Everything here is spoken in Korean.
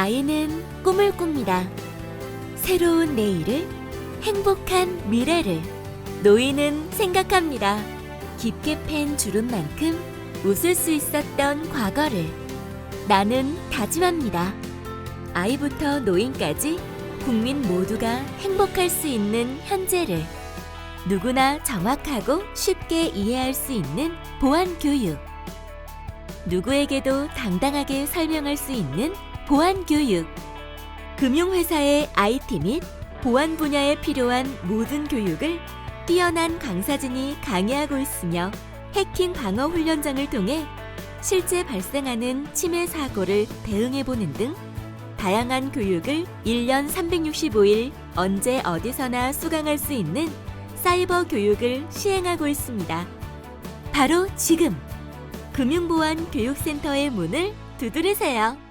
아이는 꿈을 꿉니다. 새로운 내일을, 행복한 미래를. 노인은 생각합니다. 깊게 팬 주름만큼 웃을 수 있었던 과거를. 나는 다짐합니다. 아이부터 노인까지 국민 모두가 행복할 수 있는 현재를. 누구나 정확하고 쉽게 이해할 수 있는 보안 교육. 누구에게도 당당하게 설명할 수 있는 보안 교육. 금융회사의 IT 및 보안 분야에 필요한 모든 교육을 뛰어난 강사진이 강의하고 있으며 해킹 방어 훈련장을 통해 실제 발생하는 침해 사고를 대응해 보는 등 다양한 교육을 1년 365일 언제 어디서나 수강할 수 있는 사이버 교육을 시행하고 있습니다. 바로 지금 금융보안 교육센터의 문을 두드리세요.